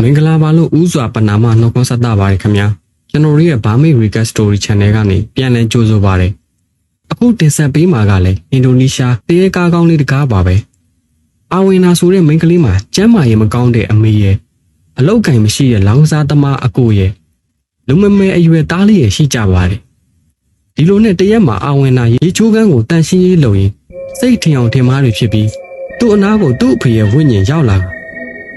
မင်္ဂလာပါလို့ဥစွာပနာမနှုတ်ခွန်းဆက်တာပါတယ်ခင်ဗျာကျွန်တော်တို့ရဲ့ Burmese Recap Story Channel ကနေပြန်လည်ကြိုဆိုပါရစေအခုတင်ဆက်ပေးမှာကလည်းအင်ဒိုနီးရှားတရေကားကောင်းလေးတကားပါပဲအာဝင်နာဆိုတဲ့မိန်းကလေးမှာကျမ်းမာရေးမကောင်းတဲ့အမေရဲ့အလောက်ကင်မရှိတဲ့လောင်စားသမားအကိုရဲ့လူမမဲအရွယ်သားလေးရဲ့ရှိကြပါတယ်ဒီလိုနဲ့တရက်မှာအာဝင်နာရေချိုးကန်းကိုတန်ရှင်းရေးလုပ်ရင်စိတ်ထင်အောင်ထင်မှားတွေဖြစ်ပြီးသူ့အနာကိုသူ့အဖေရဲ့ဝိညာဉ်ရောက်လာတာ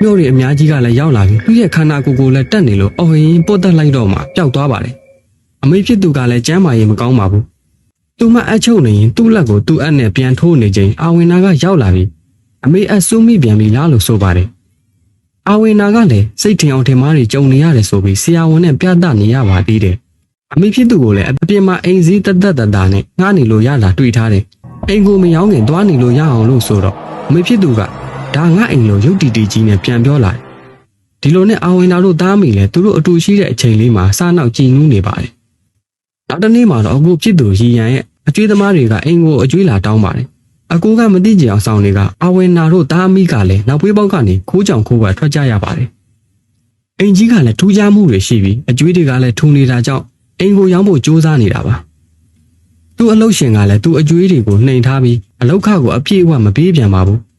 မြို့တွေအများကြီးကလည်းရောက်လာပြီးသူ့ရဲ့ခန္ဓာကိုယ်ကိုလည်းတက်နေလို့အော်ရင်ပုတ်တက်လိုက်တော့မှပျောက်သွားပါတယ်။အမေဖြစ်သူကလည်းကျမ်းမာရေးမကောင်းပါဘူး။သူမအချုပ်နေရင်သူ့လက်ကိုသူ့အပ်နဲ့ပြန်ထိုးနေချိန်အာဝင်နာကရောက်လာပြီးအမေအဆူမိပြန်ပြီးလားလို့ဆိုပါတယ်။အာဝင်နာကလည်းစိတ်ထင်အောင်ထင်မှားတွေကြုံနေရတယ်ဆိုပြီးဆရာဝန်နဲ့ပြသနေရပါသေးတယ်။အမေဖြစ်သူကိုလည်းအပြင်မှာအိမ်စည်းတက်တက်တတာနဲ့ငှားနေလို့ရတာတွေ့ထားတယ်။အိမ်ကိုမယောင်းခင်သွားနေလို့ရအောင်လို့ဆိုတော့အမေဖြစ်သူက ဒါငါအိမ်လိုရုပ်တီတီကြီးနဲ့ပြန်ပြောလာတယ်။ဒီလိုနဲ့အာဝင်နာတို့သားမိလဲသူတို့အတူရှိတဲ့အချိန်လေးမှာစားနောက်ကြည်နူးနေပါတယ်။နောက်တစ်နေ့မှာတော့အကူဖြစ်သူရီရန်ရဲ့အကျွေးသမားတွေကအိမ်ကိုအကျွေးလာတောင်းပါတယ်။အကူကမသိကြအောင်ဆောင်တွေကအာဝင်နာတို့သားမိကလည်းနောက်ပွေးပေါက်ကနေခိုးကြောင်ခိုးပါထွက်ကြရပါတယ်။အိမ်ကြီးကလည်းထူးခြားမှုတွေရှိပြီးအကျွေးတွေကလည်းထူနေတာကြောင့်အိမ်ကိုရောင်းဖို့ကြိုးစားနေတာပါ။သူ့အလုပ်ရှင်ကလည်းသူ့အကျွေးတွေကိုနှိမ်ထားပြီးအလောက်ခကိုအပြည့်အဝမပေးပြန်ပါဘူး။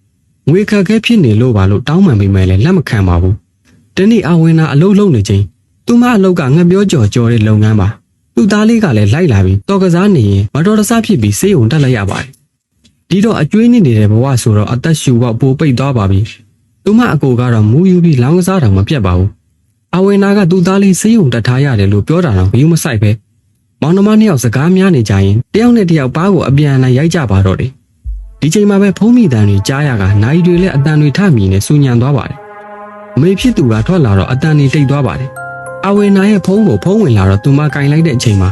ငွေခက်ခဲဖြစ်နေလို့ပါလို့တောင်းပန်ပေးမယ်လဲလက်မခံပါဘူး။တနေ့အဝင်နာအလုပ်လုပ်နေချိန်သူမအလုပ်ကငှက်ပြောကြော်ကြော်တဲ့လုပ်ငန်းပါ။သူ့သားလေးကလည်းလိုက်လာပြီးတော်ကစားနေရင်မတော်တဆဖြစ်ပြီးဆေးရုံတက်လိုက်ရပါတယ်။ဒီတော့အကျွေးနေနေတဲ့ဘဝဆိုတော့အသက်ရှူပေါက်ပိုပိတ်သွားပါပြီ။သူမအကိုကတော့မူယူပြီးလောင်းကစားတောင်မပြတ်ပါဘူး။အဝင်နာကသူ့သားလေးဆေးရုံတက်ထားရတယ်လို့ပြောတာတော့ဘယ်မဆိုင်ပဲ။မောင်နှမနှစ်ယောက်စကားများနေကြရင်တယောက်နဲ့တယောက်ပါးကိုအပြန်အလှန်ရိုက်ကြပါတော့တယ်။ ဒီချိန်မှာပဲဖုံးမိတန်တွေကြားရကနိုင်တွေလည်းအတန်တွေထမြင်နေစူညံသွားပါတယ်။အမေဖြစ်သူကထွက်လာတော့အတန်တွေတိတ်သွားပါတယ်။အဝေနာရဲ့ဖုံးကိုဖုံးဝင်လာတော့သူမကင်လိုက်တဲ့အချိန်မှာ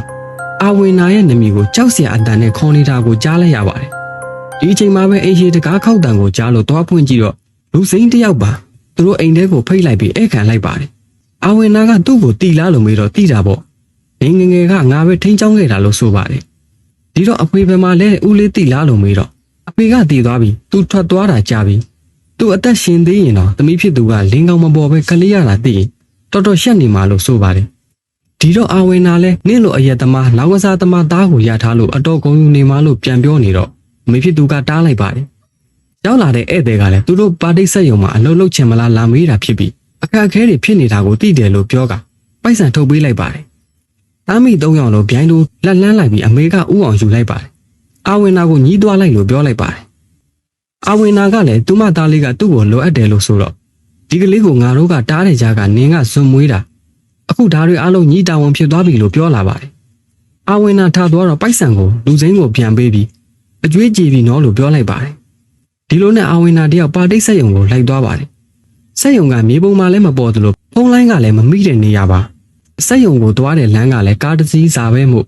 အဝေနာရဲ့နမီကိုကြောက်စရာအတန်နဲ့ခေါ်နေတာကိုကြားလိုက်ရပါတယ်။ဒီအချိန်မှာပဲအိမ်ရှိတကားခောက်တန်ကိုကြားလို့သွားဖွင့်ကြည့်တော့လူစိမ်းတစ်ယောက်ပါသူတို့အိမ်ထဲကိုဖိတ်လိုက်ပြီးဧကန်လိုက်ပါတယ်။အဝေနာကသူ့ကိုတီလားလို့မေးတော့တီတာပေါ့။ငငယ်ငယ်ကငါပဲထိန်းချောင်းခဲ့တာလို့ဆိုပါတယ်။ဒီတော့အဖေဘယ်မှာလဲဦးလေးတီလားလို့မေးတော့ အဖေကတည်သွားပြီသူထွက်သွားတာကြာပြီသူအသက်ရှင်သေးရင်တော့သမီးဖြစ်သူကလင်းကောင်းမပေါ်ပဲကလေးရတာသိရင်တော်တော်ရှက်နေမှာလို့ဆိုပါတယ်ဒီတော့အာဝင်နာလဲနင့်လိုအရက်သမားလောက်ကစားသမားသားကိုရထားလို့အတော်ကုန်ယူနေမှာလို့ပြန်ပြောနေတော့အမေဖြစ်သူကတားလိုက်ပါတယ်ရောက်လာတဲ့ဧည့်သည်ကလည်းသူတို့ပါတိတ်ဆက်ယုံမှာအလုပ်လုပ်ချင်မလားလာမေးတာဖြစ်ပြီးအခက်အခဲတွေဖြစ်နေတာကိုသိတယ်လို့ပြောကပိုက်ဆံထုတ်ပေးလိုက်ပါတယ်သားမိ၃ယောက်လုံးဗျိုင်းလိုလက်လန်းလိုက်ပြီးအမေကဥအောင်ယူလိုက်ပါတယ် အာဝင်နာကိုညီးသွားလိုက်လို့ပြောလိုက်ပါတယ်။အာဝင်နာကလည်းသူ့မသားလေးကသူ့ကိုလိုအပ်တယ်လို့ဆိုတော့ဒီကလေးကိုငါတို့ကတားတဲ့ကြားကနင်းကဇွန်မွေးတာအခုဓာတွေအလုံးညီးတာဝန်ဖြစ်သွားပြီလို့ပြောလာပါတယ်။အာဝင်နာထားသွားတော့ပိုက်ဆံကိုလူစိမ်းကိုပြန်ပေးပြီးအကျွေးကြည်ပြီးနော်လို့ပြောလိုက်ပါတယ်။ဒီလိုနဲ့အာဝင်နာတယောက်ပါတိတ်ဆက်ယုံကိုလိုက်သွားပါတယ်။ဆက်ယုံကမြေပုံမှာလည်းမပေါ်သလိုဖုံးလိုင်းကလည်းမမိတဲ့နေရာပါ။ဆက်ယုံကိုသွားတဲ့လမ်းကလည်းကားတစ်စီးစာပဲမို့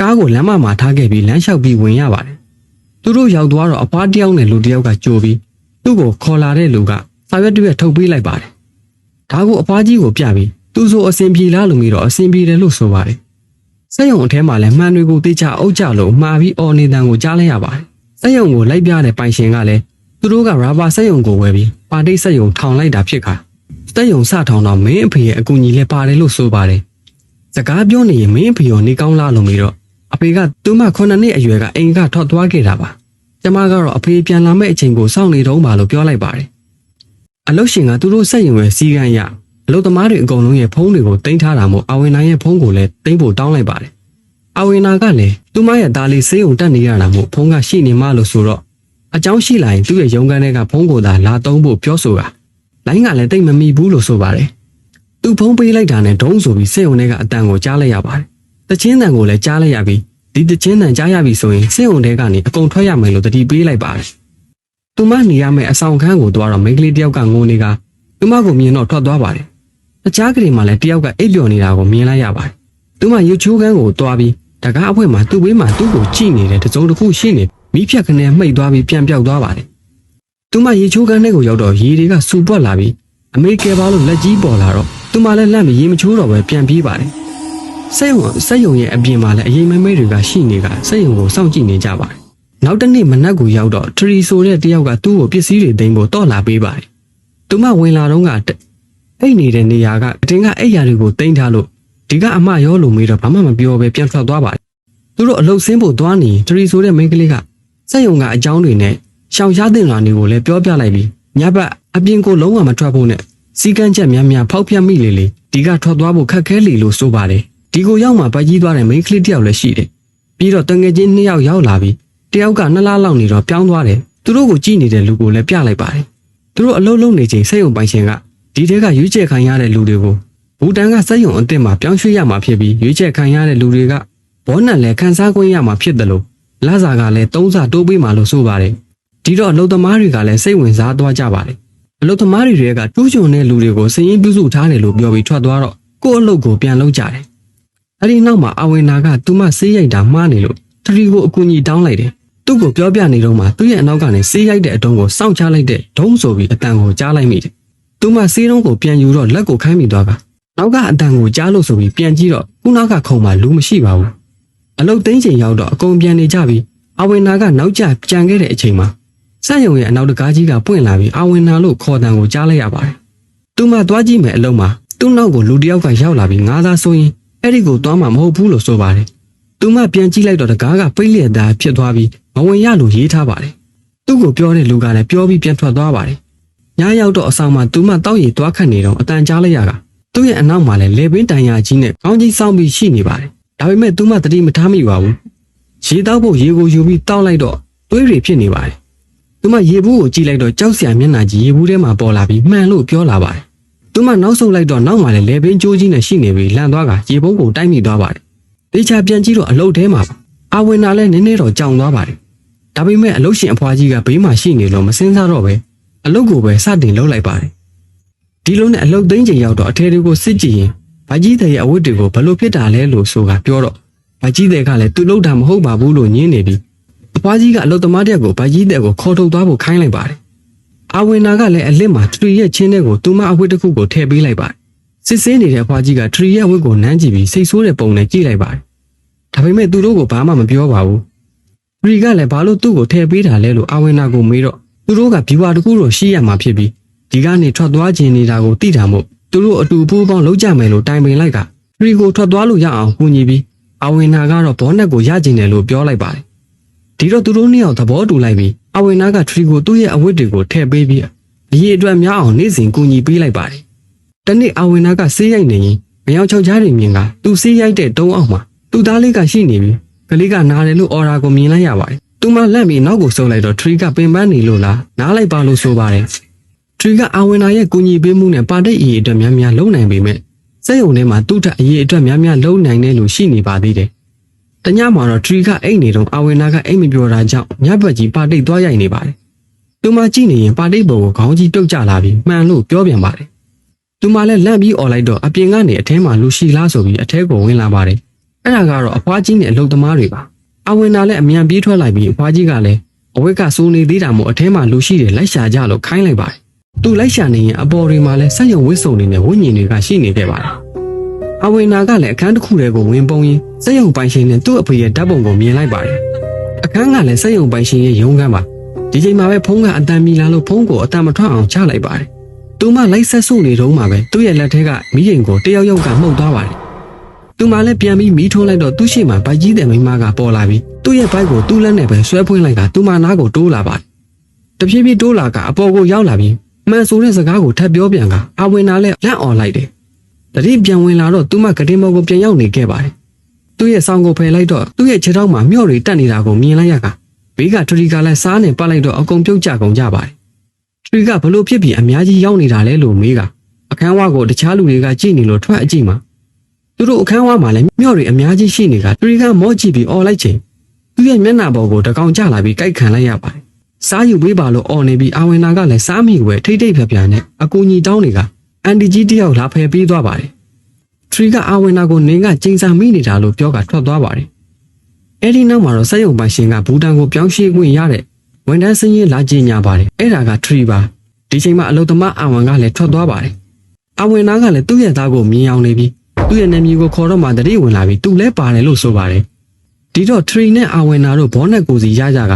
ကားကိုလမ်းမမှာထားခဲ့ပြီးလမ်းလျှောက်ပြီးဝင်ရပါတယ်။သူတို့ရောက်သွားတော့အဖွားတစ်ယောက်နဲ့လူတစ်ယောက်ကကြိုပြီးသူ့ကိုခေါ်လာတဲ့လူကစာရွက်တစ်ရွက်ထုတ်ပေးလိုက်ပါတယ်။ဒါကိုအဖွားကြီးကိုပြပြီးသူဆိုအစင်ပြေလားလို့ပြီးတော့အစင်ပြေတယ်လို့ဆိုပါတယ်။စက်ရုံအထဲမှာလည်းမှန်တွေကိုသိချအုပ်ကြလို့မှားပြီးအော်နေတန်ကိုကြားလိုက်ရပါတယ်။စက်ရုံကိုလိုက်ပြတဲ့ပိုင်ရှင်ကလည်းသူတို့ကရာဘာစက်ရုံကိုဝယ်ပြီးပါတိတ်စက်ရုံထောင်လိုက်တာဖြစ်ခါစက်ရုံစထောင်တော့မင်းအဖေရဲ့အကူအညီလည်းပါတယ်လို့ဆိုပါတယ်။စကားပြောနေရင်မင်းအဖေရောနေကောင်းလားလို့ပြီးတော့ အဖေကသူမခုနှစ်နှစ်အရွယ်ကအိမ်ကထွက်သွားခဲ့တာပါကျမကတော့အဖေပြန်လာမယ့်အချိန်ကိုစောင့်နေတုန်းပါလို့ပြောလိုက်ပါတယ်အလုတ်ရှင်ကသူတို့ဆက်ရင်ပဲစီကံရအလုတ်သမားတွေအကုန်လုံးရဲ့ဖုန်းတွေကိုတင်ထားတာမို့အဝင်နိုင်ရဲ့ဖုန်းကိုလည်းတင်ဖို့တောင်းလိုက်ပါတယ်အဝင်နာကလည်းသူမရဲ့သားလေးစေးုံတက်နေရတာမို့ဖုန်းကရှိနေမှလို့ဆိုတော့အကြောင်းရှိလာရင်သူ့ရဲ့ရုံးခန်းထဲကဖုန်းကိုသာလာတုံးဖို့ပြောဆိုတာလိုင်းကလည်းတိတ်မမိဘူးလို့ဆိုပါတယ်သူဖုန်းပေးလိုက်တာနဲ့ဒုံးဆိုပြီးစေးုံထဲကအတန်ကိုကြားလိုက်ရပါတယ် တချင်းတန်ကိုလည်းကြားလိုက်ရပြီးဒီတချင်းတန်ကြားရပြီဆိုရင်စင့်ုံတဲကနေအကုန်ထွက်ရမယ်လို့တတိပေးလိုက်ပါတယ်။သူမနေရမယ့်အဆောင်ခန်းကိုသွားတော့မိန်းကလေးတယောက်ကငိုနေကသူမကိုမြင်တော့ထွက်သွားပါတယ်။တခြားကလေးမှလည်းတယောက်ကအိပ်ပျော်နေတာကိုမြင်လိုက်ရပါတယ်။သူမရုပ်ချိုးခန်းကိုသွားပြီးတကားအဖွဲမှာသူ့ဘေးမှာသူ့ကိုကြည့်နေတဲ့တစုံတစ်ခုရှိနေမိဖြတ်ကနေမှိတ်သွားပြီးပြန်ပြောက်သွားပါတယ်။သူမရေချိုးခန်းထဲကိုရောက်တော့ရေတွေကစူပွက်လာပြီးအမေကယ်ပါလို့လက်ကြီးပေါ်လာတော့သူမလည်းလက်မရေမချိုးတော့ပဲပြန်ပြေးပါတယ်။ စက်ရုံစက်ရုံရဲ့အပြင်မှာလည်းအရင်မဲမဲတွေကရှိနေကစက်ရုံကိုစောင့်ကြည့်နေကြပါတယ်။နောက်တစ်နေ့မနက်ကိုရောက်တော့ထရီဆိုတဲ့တယောက်ကသူ့ကိုပစ္စည်းတွေသိမ်းဖို့တော့လာပေးပါတယ်။သူမဝင်လာတော့ကတအိတ်နေတဲ့နေရာကအတင်းကအိတ်ရာတွေကိုတင်ထားလို့ဒီကအမရောလို့မေးတော့ဘာမှမပြောဘဲပြန်ထွက်သွားပါတယ်သူတို့အလုတ်ဆင်းဖို့သွားနေထရီဆိုတဲ့မိန်းကလေးကစက်ယုံကအကြောင်းတွေနဲ့ရှောင်ရှားတင်လာနေကိုလည်းပြောပြလိုက်ပြီးညဘက်အပြင်ကိုလုံးဝမထွက်ဖို့နဲ့စီကန်းချက်များများဖောက်ပြမိလေလေဒီကထွက်သွားဖို့ခက်ခဲလေလို့ဆိုပါတယ် ဒီကိုရောက်မှပတ်ကြီးသွားတဲ့မိန်းကလေးတစ်ယောက်လည်းရှိတယ်ပြီးတော့တငယ်ချင်းနှစ်ယောက်ရောက်လာပြီးတယောက်ကနှစ်လားလောက်နေတော့ပြောင်းသွားတယ်သူတို့ကိုကြည့်နေတဲ့လူကိုလည်းပြလိုက်ပါတယ်သူတို့အလုံးလုံးနေချိန်စက်ယုံပိုင်ရှင်ကဒီတဲကရွေးချယ်ခံရတဲ့လူတွေကိုဘူတန်ကစက်ယုံအစ်စ်မှာပြောင်းရွှေ့ရမှာဖြစ်ပြီးရွေးချယ်ခံရတဲ့လူတွေကဘောနတ်လည်းခန်းစားခွင့်ရမှာဖြစ်တယ်လို့လာစာကလည်းသုံးစာတိုးပေးမှလို့ဆိုပါတယ်ဒီတော့အလုသမားတွေကလည်းစိတ်ဝင်စားသွားကြပါတယ်အလုသမားတွေကထူးချွန်တဲ့လူတွေကိုစည်ရင်ပြုစုထားတယ်လို့ပြောပြီးထွက်သွားတော့ကိုယ့်အလုပ်ကိုပြန်လုပ်ကြတယ် အဲ့ဒီနောက်မှာအဝင်နာကသူမဆေးရိုက်တာမှားနေလို့ထရီကိုအကူအညီတောင်းလိုက်တယ်သူ့ကိုပြောပြနေတော့မှသူ့ရဲ့အနောက်ကနေဆေးရိုက်တဲ့အတုံးကိုစောင့်ချလိုက်တဲ့ဒုံးဆိုပြီးအတန်ကိုကြားလိုက်မိတယ်သူမဆေးတုံးကိုပြန်ယူတော့လက်ကိုခိုင်းမိသွားကနောက်ကအတန်ကိုကြားလို့ဆိုပြီးပြန်ကြည့်တော့ခုနောက်ကခုံမှာလူမရှိပါဘူးအလုတ်သိမ်းချိန်ရောက်တော့အကုန်ပြန်နေကြပြီးအဝင်နာကနောက်ကျကြံခဲ့တဲ့အချိန်မှာစက်ယုံရဲ့အနောက်တကားကြီးကပွင့်လာပြီးအဝင်နာလို့ခေါ်တန်ကိုကြားလိုက်ရပါတယ်သူမသွားကြည့်မယ်အလုံးမှာသူ့နောက်ကိုလူတစ်ယောက်ကရောက်လာပြီးငါးသားဆိုရင် အဲ့ဒီကိုသွားမှာမဟုတ်ဘူးလို့ဆိုပါတယ်သူမပြန်ကြည့်လိုက်တော့တကားကပိတ်လျက်သားဖြစ်သွားပြီးမဝင်ရလို့ရေးထားပါတယ်သူ့ကိုပြောတဲ့လူကလည်းပြောပြီးပြန်ထွက်သွားပါတယ်ညရောက်တော့အဆောင်မှာသူမတောက်ရည်သွားခတ်နေတော့အတန်ကြားလိုက်ရတာသူ့ရဲ့အနောက်မှာလည်းလေပင်တန်ရာကြီးနဲ့ကောင်းကြီးစောင်းပြီးရှိနေပါတယ်ဒါပေမဲ့သူမတတိမထားမိပါဘူးရေတောက်ဖို့ရေကိုယူပြီးတောက်လိုက်တော့သွေးတွေဖြစ်နေပါတယ်သူမရေဘူးကိုကြည့်လိုက်တော့ကြောက်စရာမျက်နှာကြီးရေဘူးထဲမှာပေါ်လာပြီးမှန်လို့ပြောလာပါတယ် သူမနောက်ဆုတ်လိုက်တော့နောက်မှာလည်းလေပင်ကြိုးကြီးနဲ့ရှိနေပြီးလန့်သွားကရေပုံးကိုတိုက်မိသွားပါတယ်တေချာပြန်ကြည့်တော့အလုတ်ထဲမှာပါအဝင်နာလည်းနည်းနည်းတော့ကြောင်သွားပါတယ်ဒါပေမဲ့အလုတ်ရှင်အဖွားကြီးကဘေးမှာရှိနေလို့မစင်းစားတော့ပဲအလုတ်ကိုပဲစတင်လှုပ်လိုက်ပါတယ်ဒီလိုနဲ့အလုတ်သိမ်းချိန်ရောက်တော့အထဲတွေကိုစစ်ကြည့်ရင်ဗကြီးတဲ့ရဲ့အဝတ်တွေကိုဘလို့ဖြစ်တာလဲလို့ဆိုကပြောတော့ဗကြီးတဲ့ကလည်းသူ့လုပ်တာမဟုတ်ပါဘူးလို့ညင်းနေပြီးအဖွားကြီးကအလုတ်သမားတဲ့ကိုဗကြီးတဲ့ကိုခေါ်ထုတ်သွားဖို့ခိုင်းလိုက်ပါတယ် အဝင်နာကလည်းအလစ်မှာထရီရဲ့ချင်းတဲ့ကိုသူမအဝတ်တစ်ခုကိုထည့်ပေးလိုက်ပါတယ်စစ်ဆေးနေတဲ့အဖွားကြီးကထရီရဲ့အဝတ်ကိုနမ်းကြည့်ပြီးစိတ်ဆိုးတဲ့ပုံနဲ့ကြည့်လိုက်ပါတယ်ဒါပေမဲ့သူတို့ကိုဘာမှမပြောပါဘူးထရီကလည်းဘာလို့သူ့ကိုထည့်ပေးတာလဲလို့အဝင်နာကိုမေးတော့သူတို့ကဘီဝါတစ်ခုတော့ရှိရမှာဖြစ်ပြီးဒီကနေထွက်သွားခြင်းနေတာကိုသိတာမို့သူတို့အတူပူးပေါင်းလုပ်ကြမယ်လို့တိုင်ပင်လိုက်ကထရီကိုထွက်သွားလို့ရအောင်ကူညီပြီးအဝင်နာကတော့ဘောနက်ကိုရကျင်တယ်လို့ပြောလိုက်ပါတယ်ဒီတော့သူတို့နှစ်ယောက်သဘောတူလိုက်ပြီး အဝင်နာကထရီကိုသူ့ရဲ့အဝတ်တွေကိုထည့်ပေးပြီးအရေးအတွက်များအောင်နေ့စဉ်ကူညီပေးလိုက်ပါတယ်တနေ့အဝင်နာကဆေးရိုက်နေရင်မယောင်ချောက်ချားတွေမြင်ကသူဆေးရိုက်တဲ့တုံးအောက်မှာသူ့သားလေးကရှိနေပြီးကလေးကနားတယ်လို့အော်ရာကိုမြင်လိုက်ရပါတယ်သူမလက်ပြီးနောက်ကိုဆုပ်လိုက်တော့ထရီကပင်ပန်းနေလို့လားနားလိုက်ပါလို့ဆိုပါတယ်ထရီကအဝင်နာရဲ့ကူညီပေးမှုနဲ့ပါတိတ်အရေးအတွက်များများလုံနိုင်ပေမဲ့စက်ရုံထဲမှာသူ့ထက်အရေးအတွက်များများလုံနိုင်တဲ့လူရှိနေပါသေးတယ် တညမှာတော့ထရီကအိတ်နေတော့အဝင်နာကအိတ်မပြောတာကြောင့်ညဘက်ကြီးပါတိတ်သွားရိုက်နေပါတယ်သူမကြည့်နေရင်ပါတိတ်ဘုံကိုခေါင်းကြီးတုတ်ကျလာပြီးမှန်လို့ပြောပြန်ပါတယ်သူမလည်းလန့်ပြီးអော်လိုက်တော့အပြင်ကနေအထဲမှာလူရှိလားဆိုပြီးအထဲကိုဝင်လာပါတယ်အဲ့ဒါကတော့အဖွားကြီးနဲ့အလုသမားတွေပါအဝင်နာလည်းအမြန်ပြေးထွက်လိုက်ပြီးအဖွားကြီးကလည်းအဝက်ကစိုးနေသေးတာမို့အထဲမှာလူရှိတယ်လိုက်ရှာကြလို့ခိုင်းလိုက်ပါတယ်သူလိုက်ရှာနေရင်အပေါ်တွေမှာလည်းဆက်ရုံဝစ်စုံနေနဲ့ဝိညာဉ်တွေကရှိနေခဲ့ပါတယ် အဝင်နာကလည်းအခန်းတစ်ခုထဲကိုဝင်ပုံရင်းစက်ရုံပိုင်ရှင်နဲ့သူ့အဖေရဲ့ဓာတ်ပုံကိုမြင်လိုက်ပါတယ်အခန်းကလည်းစက်ရုံပိုင်ရှင်ရဲ့ရုံးခန်းပါဒီချိန်မှာပဲဖုန်းကအတန်မီလာလို့ဖုန်းကိုအတန်မထွက်အောင်ချလိုက်ပါတယ်သူမလိုက်ဆက်ဆုပ်နေတော့မှပဲသူ့ရဲ့လက်ထဲကမိရင်ကိုတယောက်ယောက်ကမှုတ်သွားပါတယ်သူမလည်းပြန်ပြီးမီးထိုးလိုက်တော့သူ့ရှိမှဗိုက်ကြီးတဲ့မိန်းမကပေါ်လာပြီးသူ့ရဲ့ဘိုက်ကိုသူ့လက်နဲ့ပဲဆွဲဖွင့်လိုက်ကသူမနားကိုတိုးလာပါတယ်တဖြည်းဖြည်းတိုးလာကအပေါ်ကိုရောက်လာပြီးမှန်ဆိုတဲ့စကားကိုထပ်ပြောပြန်ကအဝင်နာလည်းလက်အော်လိုက်တယ် တတိပြန်ဝင်လာတော့သူမကတင်မော်ကိုပြန်ရောက်နေခဲ့ပါတယ်သူ့ရဲ့ဆောင်းကိုဖယ်လိုက်တော့သူ့ရဲ့ခြေထောက်မှာမျော့တွေတက်နေတာကိုမြင်လိုက်ရကဘေးကထရီကလည်းစားနဲ့ပတ်လိုက်တော့အကုန်ပြုတ်ကျကုန်ကြပါတယ်ထရီကဘလို့ဖြစ်ပြီးအများကြီးရောက်နေတာလဲလို့မေးကအခန်းဝါကိုတခြားလူတွေကကြည့်နေလို့ထွက်အကြည့်မှာသူတို့အခန်းဝါမှာလည်းမျော့တွေအများကြီးရှိနေကထရီကမော့ကြည့်ပြီးអော်လိုက်ချိန်သူ့ရဲ့မျက်နှာပေါ်ကိုတကောင်ကျလာပြီးကြိုက်ခံလိုက်ရပါတယ်စားယူပေးပါလို့អော်နေပြီးအာဝင်နာကလည်းစားမိွယ်ထိတ်ထိတ်ဖြပြနဲ့အကူညီတောင်းနေက အန်တီကြီးတယောက်လာဖယ်ပေးသွားပါတယ်ထရီကအာဝင်နာကိုနင်းကကျင်းစာမိနေတာလို့ပြောကထွက်သွားပါတယ်အဲ့ဒီနောက်မှာတော့စက်ရုံပိုင်ရှင်ကဘူတန်ကိုပြောင်းရွှေ့ခွင့်ရတဲ့ဝန်ထမ်းစင်းရင်လာကြင်ညာပါတယ်အဲ့ဒါကထရီပါဒီချိန်မှာအလုသမားအာဝန်ကလည်းထွက်သွားပါတယ်အာဝင်နာကလည်းသူ့ရဲ့သားကိုမြင်အောင်နေပြီးသူ့ရဲ့နာမည်ကိုခေါ်တော့မှတတိဝင်လာပြီးသူလည်းပါတယ်လို့ဆိုပါတယ်ဒီတော့ထရီနဲ့အာဝင်နာတို့ဘောနက်ကိုစီရကြက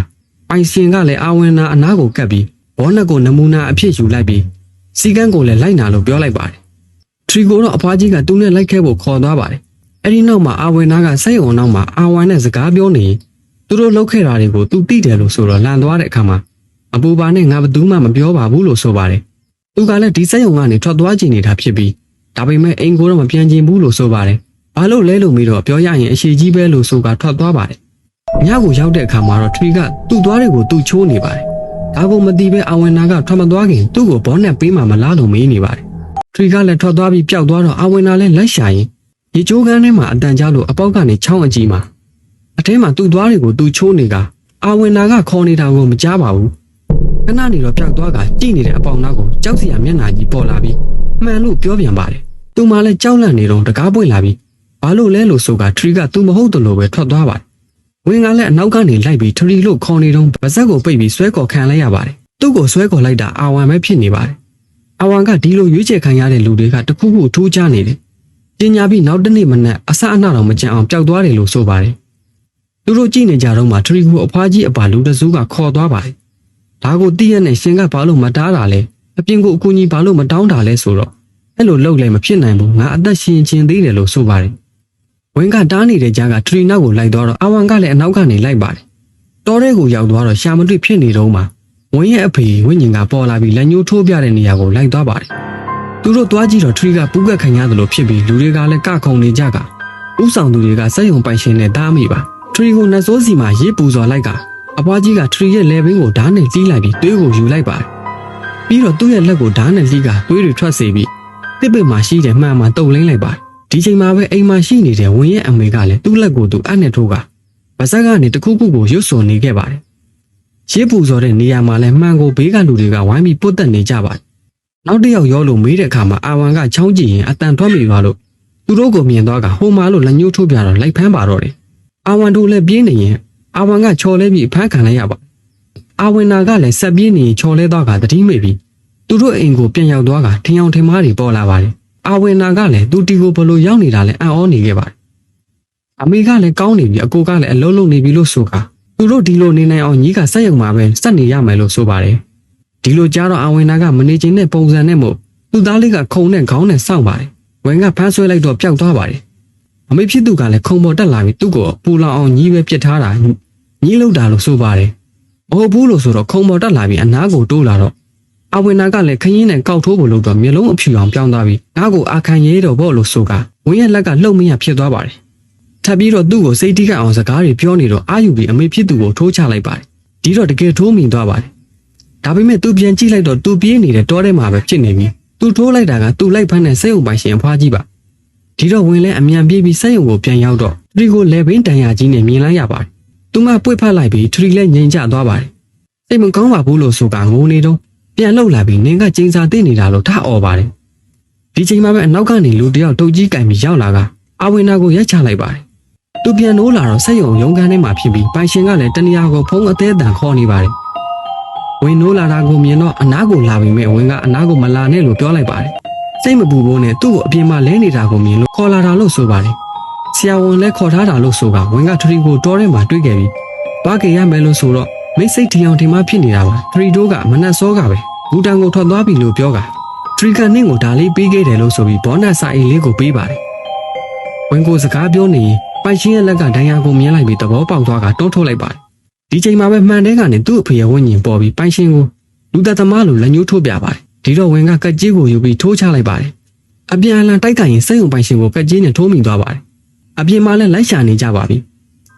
ပိုင်ရှင်ကလည်းအာဝင်နာအနားကိုကပ်ပြီးဘောနက်ကိုနမူနာအဖြစ်ယူလိုက်ပြီး စီကန်းကိုလည်းလိုက်နာလို့ပြောလိုက်ပါတယ်ရီကိုတော့အဖွားကြီးကသူ့နဲ့လိုက်ခဲ့ဖို့ခေါ်သွားပါတယ်အဲ့ဒီနောက်မှာအာဝင်းနာကစိတ်အောင်နောက်မှာအာဝိုင်နဲ့စကားပြောနေရင်သူတို့လှုပ်ခဲ့တာတွေကိုသူသိတယ်လို့ဆိုတော့လန်သွားတဲ့အခါမှာအပူပါနဲ့ငါဘယ်သူမှမပြောပါဘူးလို့ဆိုပါတယ်သူကလည်းဒီစိတ်အောင်ကနေထွက်သွားချင်နေတာဖြစ်ပြီးဒါပေမဲ့အိမ်ကိုတော့မပြန်ချင်ဘူးလို့ဆိုပါတယ်ဘာလို့လဲလို့မေးတော့ပြောရရင်အရှိကြီးပဲလို့ဆိုကထွက်သွားပါတယ်ညကိုရောက်တဲ့အခါမှာတော့ထရီကသူ့သွားတွေကိုသူ့ချိုးနေပါတယ် ဒါကိုမသိပဲအာဝင်းနာကထွက်မသွားခင်သူ့ကိုဘောနဲ့ပေးမှမလားလို့မေးနေပါတယ်ထရီကလည်းထွက်သွားပြီးပျောက်သွားတော့အာဝင်းနာလည်းလိုက်ရှာရင်ရေချိုးကန်းထဲမှာအတန်ကြားလို့အပေါက်ကနေချောင်းအကြီးမှာအထဲမှာသူ့သွားတွေကိုသူ့ချိုးနေကအာဝင်းနာကခေါ်နေတာကိုမကြားပါဘူးခဏနေတော့ပျောက်သွားကကြည့်နေတဲ့အပေါက်နောက်ကိုကြောက်စရာမျက်နှာကြီးပေါ်လာပြီးမှန်လို့ပြောပြန်ပါတယ်သူမှလည်းကြောက်လန့်နေတော့တကားပွင့်လာပြီးဘာလို့လဲလို့ဆိုကထရီကသူမဟုတ်တယ်လို့ပဲထွက်သွားပါတယ် ဝင်ကလည်းအနောက်ကနေလိုက်ပြီးထရီလို့ခေါ်နေတော့ပါဇက်ကိုပိတ်ပြီးဆွဲခေါ်ခံလိုက်ရပါတယ်သူ့ကိုဆွဲခေါ်လိုက်တာအာဝံပဲဖြစ်နေပါတယ်အာဝံကဒီလိုရွေးချယ်ခံရတဲ့လူတွေကတခုခုထူးခြားနေတယ်ပညာပြီးနောက်တစ်နေ့မနက်အစအနတော့မကြံအောင်ပျောက်သွားတယ်လို့ဆိုပါတယ်သူတို့ကြည့်နေကြတော့မှထရီကိုအဖွားကြီးအပါလူတစုကခေါ်သွားပါတယ်ဒါကိုသိရနဲ့ရှင်ကဘာလို့မတားတာလဲအပြင်ကိုအကူကြီးဘာလို့မတောင်းတာလဲဆိုတော့အဲ့လိုလုပ်လည်းမဖြစ်နိုင်ဘူးငါအသက်ရှင်ချင်းသေးတယ်လို့ဆိုပါတယ် ဝင်းကတားနေတဲ့ကြားကထရီနောက်ကိုလိုက်သွားတော့အဝန်ကလည်းအနောက်ကနေလိုက်ပါတယ်တော်တဲ့ကိုရောက်သွားတော့ရှာမတွေ့ဖြစ်နေတော့မှဝင်းရဲ့အဖေဝိညာဉ်ကပေါ်လာပြီးလက်ညှိုးထိုးပြတဲ့နေရာကိုလိုက်သွားပါတယ်သူတို့သွားကြည့်တော့ထရီကပူးကက်ခံရတယ်လို့ဖြစ်ပြီးလူတွေကလည်းကခုံနေကြကဥဆောင်သူတွေကစက်ယုံပိုင်ရှင်နဲ့တားမိပါထရီကိုနှစိုးစီမှာရေးပူစော်လိုက်ကအဖွားကြီးကထရီရဲ့လေဘင်းကိုဓာတ်နဲ့တီးလိုက်ပြီးတွေးကိုယူလိုက်ပါတယ်ပြီးတော့သူ့ရဲ့လက်ကိုဓာတ်နဲ့တီးကတွေးတွေထွက်စေပြီးတစ်ပိတ်မှာရှိတဲ့မှန်မှန်တုံလင်းလိုက်ပါတယ် ဒီချိန်မှာပဲအိမ်မှာရှိနေတဲ့ဝင်းရဲ့အမေကလည်းသူ့လက်ကိုသူအပ်နဲ့ထိုးကဗစက်ကနေတခုခုကိုရွတ်ဆိုနေခဲ့ပါတယ်ရှေးပူစော်တဲ့နေရာမှာလည်းမှန်ကိုဘေးကလူတွေကဝိုင်းပြီးပုတ်တက်နေကြပါတယ်နောက်တစ်ယောက်ရောလို့မေးတဲ့အခါမှာအာဝန်ကချောင်းကြည့်ရင်အတန်ထွက်မိသွားလို့သူတို့ကိုမြင်သွားကဟိုမာလို့လက်ညှိုးထိုးပြတော့လိုက်ဖမ်းပါတော့တယ်အာဝန်တို့လည်းပြေးနေရင်အာဝန်ကချော်လဲပြီးဖမ်းခံလိုက်ရပါအာဝန်နာကလည်းဆက်ပြေးနေချော်လဲသွားကတတိမိပြီးသူတို့အိမ်ကိုပြန်ရောက်သွားကထင်အောင်ထင်မှားတွေပေါ်လာပါတယ် အာဝင်နာကလည်းသူတီကိုဘလို့ရောက်နေတာလဲအံ့ဩနေခဲ့ပါတယ်အမေကလည်းကောင်းနေပြီအကိုကလည်းအလုံးလုံးနေပြီလို့ဆိုကသူတို့ဒီလိုနေနိုင်အောင်ညီးကစက်ရုံမှာပဲစက်နေရမယ်လို့ဆိုပါတယ်ဒီလိုကြားတော့အာဝင်နာကမနေချင်တဲ့ပုံစံနဲ့မို့သူ့သားလေးကခုံနဲ့ခေါင်းနဲ့စောင့်ပါတယ်ဝင်ကဖမ်းဆွဲလိုက်တော့ပျောက်သွားပါတယ်အမေဖြစ်သူကလည်းခုံပေါ်တက်လာပြီးသူ့ကိုပူလောင်အောင်ညီးပဲပြစ်ထားတာညီးလောက်တာလို့ဆိုပါတယ်မဟုတ်ဘူးလို့ဆိုတော့ခုံပေါ်တက်လာပြီးအနားကိုတိုးလာတော့ အဝင်နာကလည်းခရင်နဲ့ကောက်ထိုးဖို့လုပ်တော့မျက်လုံးအဖြူအောင်ပြောင်းသွားပြီးငါ့ကိုအာခံရေးတော့ဘော့လို့ဆိုကဝင်းရဲ့လက်ကလှုပ်မရဖြစ်သွားပါတယ်ထပ်ပြီးတော့သူ့ကိုစိတ်တိကအောင်စကားတွေပြောနေတော့အာယူပြီးအမေဖြစ်သူကိုထိုးချလိုက်ပါတယ်ဒီတော့တကယ်ထိုးမိသွားပါတယ်ဒါပေမဲ့သူပြန်ကြည့်လိုက်တော့သူပြေးနေတဲ့တောထဲမှာပဲဖြစ်နေပြီသူထိုးလိုက်တာကသူလိုက်ဖမ်းတဲ့စိတ်ုံပိုင်ရှင်အဖွားကြီးပါဒီတော့ဝင်လဲအမြန်ပြေးပြီးစိတ်ုံကိုပြန်ရောက်တော့ထရီကိုလေဘင်းတန်ရာကြီးနဲ့မြင်လိုက်ရပါတယ်သူမပွေ့ဖက်လိုက်ပြီးထရီလည်းငြိမ်ကျသွားပါတယ်စိတ်မကောင်းပါဘူးလို့ဆိုကငိုနေတော့ ပြန်လှုပ်လာပြီးနင်းကကျင်းစာသိနေတာလို့ထအော်ပါတယ်ဒီချိန်မှာပဲအနောက်ကနေလူတယောက်တုတ်ကြီးကင်ပြီးရောက်လာကအဝင်နာကိုရိုက်ချလိုက်ပါတယ်သူပြန်နိုးလာတော့ဆက်ယုံရုံခန်းထဲမှာဖြစ်ပြီးပိုင်ရှင်ကလည်းတနေရာကိုဖုံးအသေးအတန်ခေါ်နေပါတယ်ဝင်နိုးလာတာကိုမြင်တော့အနားကိုလာပြီးမဲ့ဝင်ကအနားကိုမလာနဲ့လို့ပြောလိုက်ပါတယ်စိတ်မပူဘိုးနဲ့သူ့ကိုအပြင်မှာလဲနေတာကိုမြင်လို့ခေါ်လာတာလို့ဆိုပါတယ်ဆရာဝန်လည်းခေါ်ထားတာလို့ဆိုကဝင်ကထရီကိုတောထဲမှာတွေ့ခဲ့ပြီးသွားကြရမယ်လို့ဆိုတော့ မိတ်စိတ်တီအောင်ဒီမှာဖြစ်နေတာပါထရီတိုးကမနက်စောကပဲဘူတန်ကိုထွက်သွားပြီလို့ပြောကထရီကနင့်ကိုဒါလေးပေးခဲ့တယ်လို့ဆိုပြီးဘောနတ်စာအိမ်လေးကိုပေးပါတယ်ဝင်ကိုစကားပြောနေရင်ပိုက်ရှင်ရဲ့လက်ကဒဏ်ရာကိုမြင်လိုက်ပြီးသဘောပေါက်သွားကတွန်းထုတ်လိုက်ပါတယ်ဒီချိန်မှာပဲမှန်တဲ့ကနေသူ့အဖေရဲ့ဝိညာဉ်ပေါ်ပြီးပိုင်ရှင်ကိုလူသက်သမားလိုလက်ညှိုးထိုးပြပါတယ်ဒီတော့ဝင်ကကက်ကြီးကိုယူပြီးထိုးချလိုက်ပါတယ်အပြန်အလှန်တိုက်ခိုင်ရင်စိတ်ုံပိုင်ရှင်ကိုကက်ကြီးနဲ့ထိုးမိသွားပါတယ်အပြင်မှာလည်းလိုက်ရှာနေကြပါပြီ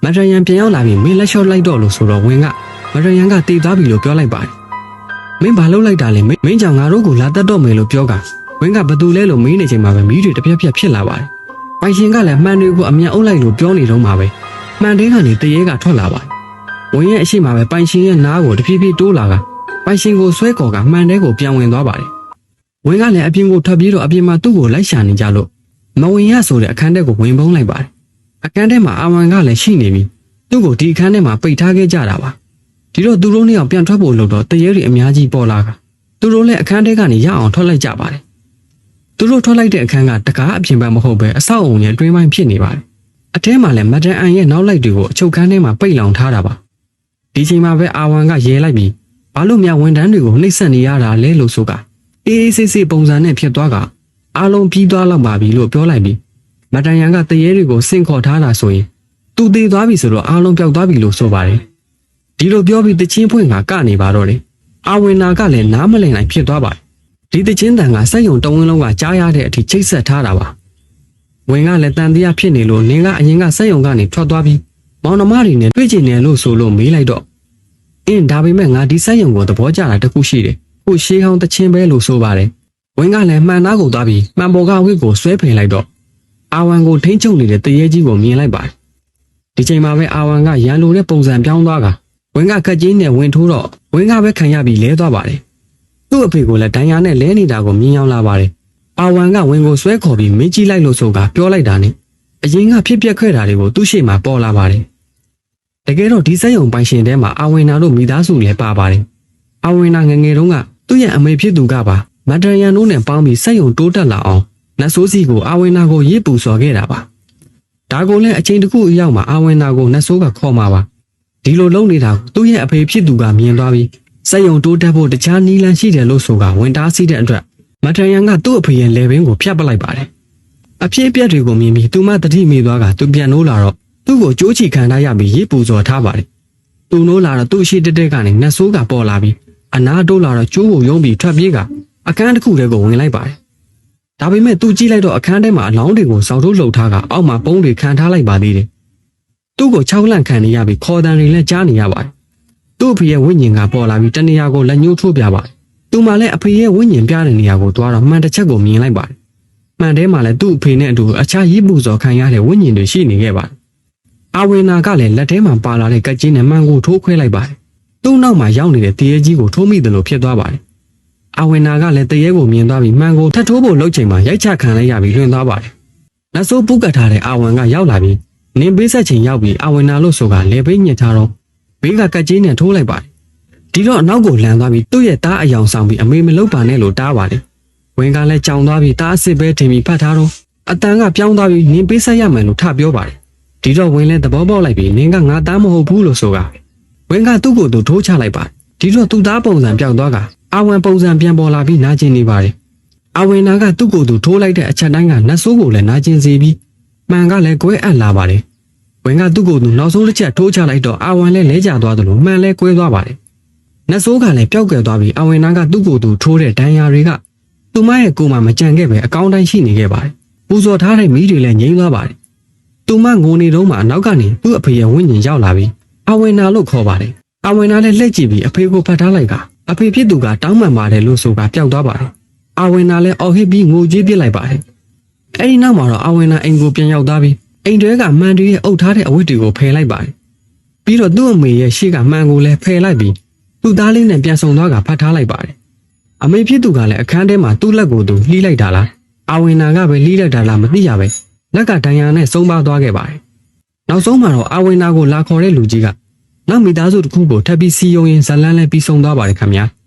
မထရယန်ပြန်ရောက်လာပြီးမင်းလက်လျှော့လိုက်တော့လို့ဆိုတော့ဝင်က မရယန်ကတည်သွားပြီလို့ပြောလိုက်ပါတယ်။မင်းဘာလုပ်လိုက်တာလဲမင်းမင်းကြောင့်ငါတို့ကိုလာတတ်တော့မယ်လို့ပြောကဝင်းကဘသူလဲလို့မေးနေချိန်မှာပဲမီးတွေတစ်ပြက်ပြက်ဖြစ်လာပါတယ်။ပိုင်ရှင်ကလည်းမှန်တွေကိုအမြန်အုပ်လိုက်လို့ပြောနေတော့မှာပဲ။မှန်တဲ့ကနေတရေကထွက်လာပါတယ်။ဝင်းရဲ့အရှိမပဲပိုင်ရှင်ရဲ့နားကိုတဖြည်းဖြည်းတိုးလာကပိုင်ရှင်ကိုဆွဲကော်ကမှန်တဲ့ကိုပြန်ဝင်သွားပါတယ်။ဝင်းကလည်းအပြင်ကိုထွက်ပြေးတော့အပြင်မှာသူ့ကိုလိုက်ရှာနေကြလို့မဝင်ရဆိုတဲ့အခန်းထဲကိုဝင်ပုံးလိုက်ပါတယ်။အခန်းထဲမှာအာဝန်ကလည်းရှိနေပြီ။သူ့ကိုဒီအခန်းထဲမှာပိတ်ထားခဲ့ကြတာပါ။ ဒီတော့သူတို့နှစ်ယောက်ပြန်ထွက်ဖို့လုပ်တော့တရေတွေအများကြီးပေါ်လာကသူတို့လည်းအခန်းထဲကနေရအောင်ထွက်လိုက်ကြပါတယ်သူတို့ထွက်လိုက်တဲ့အခန်းကတကားအပြင်ဘက်မဟုတ်ပဲအဆောက်အုံရဲ့အတွင်းပိုင်းဖြစ်နေပါတယ်အထဲမှာလည်းမဒန်အန်ရဲ့နောက်လိုက်တွေကိုအချုပ်ခန်းထဲမှာပိတ်လောင်ထားတာပါဒီချိန်မှာပဲအာဝန်ကရဲလိုက်ပြီးဘာလို့မြဝန်တန်းတွေကိုနှိပ်စက်နေရတာလဲလို့ဆိုကအေးအေးဆေးဆေးပုံစံနဲ့ဖြစ်သွားကအားလုံးပြီးသွားလောက်ပါပြီလို့ပြောလိုက်ပြီးမတန်ရန်ကတရေတွေကိုစင့်ခေါ်ထားတာဆိုရင်သူသေးသွားပြီဆိုတော့အားလုံးပျောက်သွားပြီလို့ဆိုပါတယ် ဒီလိုပြောပြီးတချင်းဖွင့်ကကနေပါတော့တယ်အာဝင်နာကလည်းနားမလည်နိုင်ဖြစ်သွားပါတယ်ဒီတချင်းတန်ကစက်ယုံတဝင်းလုံးကကြားရတဲ့အထိချိတ်ဆက်ထားတာပါဝင်ကလည်းတန်တရားဖြစ်နေလို့နင်းကအရင်ကစက်ယုံကနေထွက်သွားပြီးမောင်နှမတွေနဲ့တွေ့ကျင်တယ်လို့ဆိုလို့မေးလိုက်တော့အင်းဒါပေမဲ့ငါဒီစက်ယုံကိုသဘောကျတာတခုရှိတယ်ခုရှေးဟောင်းတချင်းပဲလို့ဆိုပါတယ်ဝင်းကလည်းမှန်သားကိုသွားပြီးမှန်ပေါ်ကဝစ်ကိုဆွဲဖယ်လိုက်တော့အာဝံကိုထိမ့်ချုပ်နေတဲ့တရေကြီးကိုမြင်လိုက်ပါတယ်ဒီချိန်မှာပဲအာဝံကရန်လိုတဲ့ပုံစံပြောင်းသွားက ဝင်းကကက်ကြီးနဲ့ဝင်ထိုးတော့ဝင်းကပဲခံရပြီးလဲသွားပါတယ်သူ့အဖေကလည်းဒဏ်ရာနဲ့လဲနေတာကိုမြင်ရောက်လာပါတယ်အာဝံကဝင်းကိုဆွဲခေါ်ပြီးမင်းကြီးလိုက်လို့ဆိုကပြောလိုက်တာနဲ့အရင်ကဖြစ်ပျက်ခဲ့တာတွေကိုသူ့ရှေ့မှာပေါ်လာပါတယ်တကယ်တော့ဒီစက်ယုံပိုင်ရှင်ထဲမှာအာဝင်နာတို့မိသားစုလည်းပါပါတယ်အာဝင်နာငယ်ငယ်တုန်းကသူ့ရဲ့အမေဖြစ်သူကပါမတ်တရန်တို့နဲ့ပေါင်းပြီးစက်ယုံတိုးတက်လာအောင်နတ်ဆိုးစီကိုအာဝင်နာကိုရစ်ပူစော်ခဲ့တာပါဒါကိုလည်းအချိန်တစ်ခုအရောက်မှာအာဝင်နာကိုနတ်ဆိုးကခေါ်มาပါ ဒီလိုလုပ်နေတာကိုသူ့ရဲ့အဖေဖြစ်သူကမြင်သွားပြီးစက်ယုံတိုးတက်ဖို့တခြားနီးလန်းရှိတယ်လို့ဆိုကဝင်တားစီးတဲ့အတွက်မတ်တရန်ကသူ့အဖေရဲ့လေဘင်းကိုဖျက်ပလိုက်ပါတယ်အဖြစ်အပျက်တွေကိုမြင်ပြီးသူမတတိမိသွားကသူပြန်နိုးလာတော့သူ့ကိုကြိုးချီခံထားရပြီးရစ်ပူစော်ထားပါတယ်သူနိုးလာတော့သူ့ရှိတက်တက်ကနေနတ်ဆိုးကပေါ်လာပြီးအနာတိုးလာတော့ကျိုးကိုယုံပြီးထွက်ပြေးကအခန်းတစ်ခုတည်းကိုဝင်လိုက်ပါတယ်။ဒါပေမဲ့သူကြည့်လိုက်တော့အခန်းထဲမှာအလောင်းတွေကိုစောက်ထုတ်လှုပ်ထားကအောက်မှာပုံးတွေခံထားလိုက်ပါသေးတယ်။ သူ့ကို၆လန့်ခံနေရပြီးခေါ်တန်တွေလည်းကြားနေရပါတယ်။သူ့အဖေရဲ့ဝိညာဉ်ကပေါ်လာပြီးတနေရာကိုလက်ညှိုးထိုးပြပါတယ်။သူမှလည်းအဖေရဲ့ဝိညာဉ်ပြတဲ့နေရာကိုသွားတော့မှန်တစ်ချက်ကိုမြင်လိုက်ပါတယ်။မှန်ထဲမှာလည်းသူ့အဖေနဲ့အတူအခြားရစ်ပူစော်ခံရတဲ့ဝိညာဉ်တွေရှိနေခဲ့ပါတယ်။အာဝေနာကလည်းလက်ထဲမှာပါလာတဲ့ကက်ကြီးနဲ့မှန်ကိုထိုးခွဲလိုက်ပါတယ်။သူ့နောက်မှာရောက်နေတဲ့တရေကြီးကိုထိုးမိတယ်လို့ဖြစ်သွားပါတယ်။အာဝင်နာကလည်းတရေကိုမြင်သွားပြီးမှန်ကိုထပ်ထိုးဖို့လှုပ်ချိန်မှာရိုက်ချခံလိုက်ရပြီးလွင်သွားပါတယ်။နတ်ဆိုးပုတ်ကတ်ထားတဲ့အာဝင်ကရောက်လာပြီး နင်းပေးဆက်ချိန်ရောက်ပြီးအာဝင်နာလို့ဆိုကလေပိတ်ညစ်ထားတော့ဘေးကကတ်ကြီးနဲ့ထိုးလိုက်ပါတယ်။ဒီတော့အနောက်ကိုလန်သွားပြီးသူ့ရဲ့သားအယောင်ဆောင်ပြီးအမေမလုပ်ပါနဲ့လို့တားပါတယ်။ဝင်ကလည်းကြောင်သွားပြီးသားအစ်စ်ပဲထင်ပြီးဖတ်ထားတော့အတန်ကပြောင်းသွားပြီးနင်းပေးဆက်ရမယ်လို့ထပြောပါတယ်။ဒီတော့ဝင်လည်းသဘောပေါက်လိုက်ပြီးနင်းကငါသားမဟုတ်ဘူးလို့ဆိုကဝင်ကသူ့ကိုယ်သူထိုးချလိုက်ပါတယ်။ဒီတော့သူ့သားပုံစံပြောင်းသွားကအာဝင်ပုံစံပြန်ပေါ်လာပြီးနာကျင်နေပါတယ်။အာဝင်နာကသူ့ကိုယ်သူထိုးလိုက်တဲ့အချက်တိုင်းကနတ်ဆိုးကိုလည်းနာကျင်စေပြီး မှန်ကလည်းကွဲအပ်လာပါတယ်။ဝင်ကသူ့ကိုယ်သူနောက်ဆုံးတစ်ချက်ထိုးချလိုက်တော့အာဝင်လည်းလဲကျသွားသလိုမှန်လည်းကွဲသွားပါတယ်။နတ်ဆိုးကလည်းပျောက်ကွယ်သွားပြီးအာဝင်နာကသူ့ကိုယ်သူထိုးတဲ့ဒဏ်ရာတွေကသူမရဲ့ကိုယ်မှာမကြံခဲ့ပဲအကောင်းတိုင်းရှိနေခဲ့ပါတယ်။ပူဇော်ထားတဲ့မိတွေလည်းငြိမ်းသွားပါတယ်။သူမငိုနေတော့မှအနောက်ကနေသူ့အဖေရဲ့ဝိညာဉ်ရောက်လာပြီးအာဝင်နာလို့ခေါ်ပါတယ်။အာဝင်နာလည်းလှည့်ကြည့်ပြီးအဖေကိုဖတ်ထားလိုက်ကအဖေဖြစ်သူကတောင်းပန်ပါတယ်လို့ဆိုကပျောက်သွားပါတယ်။အာဝင်နာလည်းအော်ဟစ်ပြီးငိုကြွေးပစ်လိုက်ပါတယ်။ အဲဒီနောက်မှာတော့အာဝင်နာအိမ်ကိုပြန်ရောက်သွားပြီးအိမ်တွဲကမှန်တွေရဲ့အုပ်ထားတဲ့အဝတ်တွေကိုဖယ်လိုက်ပါတယ်။ပြီးတော့သူ့အမေရဲ့ရှေ့ကမှန်ကိုလည်းဖယ်လိုက်ပြီးသူ့သားလေးနဲ့ပြန်ဆောင်သွားကဖတ်ထားလိုက်ပါတယ်။အမေဖြစ်သူကလည်းအခန်းထဲမှာသူ့လက်ကိုသူလှီးလိုက်တာလား။အာဝင်နာကပဲလှီးလိုက်တာလားမသိရပဲ။လက်ကဒဏ်ရာနဲ့ဆုံးပါသွားခဲ့ပါတယ်။နောက်ဆုံးမှာတော့အာဝင်နာကိုလာခေါ်တဲ့လူကြီးကနောက်မိသားစုတစ်ခုကိုထပ်ပြီးစီယုံရင်ဇလန်းလည်းပြီးဆုံးသွားပါတယ်ခင်ဗျာ။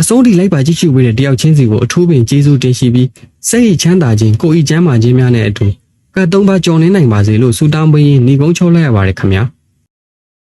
အဆုံးထိလိုက်ပါကြည့်ရှုပေးတဲ့တယောက်ချင်းစီကိုအထူးပင်ကျေးဇူးတင်ရှိပြီးစိတ်ရချမ်းသာခြင်းကိုယ်ဤချမ်းသာခြင်းများနဲ့အတူကတ်သုံးပါကြော်နေနိုင်ပါစေလို့ဆုတောင်းပေးရင်ညီကုန်းချုပ်လိုက်ရပါတယ်ခင်ဗျာ။